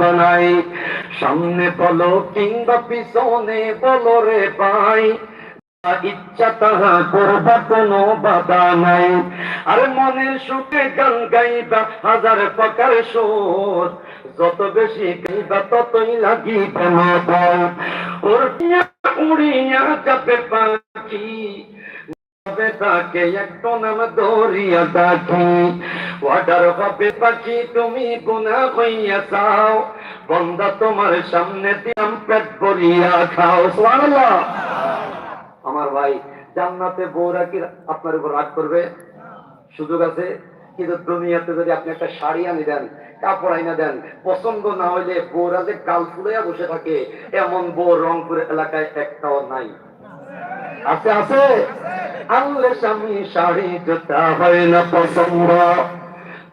নাই। সামনে বলো কিংবা পিছনে বলো রে ভাই। ইচ্ছা তাহা করবা কোনো বাধা নাই। আর মনের সুখে গান গাইবা হাজার প্রকার সুর। যত বেশি গাইবা ততই লাগিবে মধুর উড়িয়া যাবে পাখি। তাকে একটু নাম দরিয়া ডাকি। পাখি, তুমি গুনা হইয়া চাও। বন্দা তোমার সামনে দিয়াম পেট ভরিয়া খাও। আমার ভাই, জান্নাতে বউরা কি আপনার উপর রাগ করবে? সুযোগ আছে? কিন্তু দুনিয়াতে যদি আপনি একটা শাড়ি আনি দেন, কাপড় আইনা দেন, পছন্দ না হইলে বউরা যে কাল ফুলাইয়া বসে থাকে। এমন বউ রংপুর এলাকায় একটাও নাই। আছে আছে? আনলে স্বামী শাড়ি জুতা হয় না পছন্দ।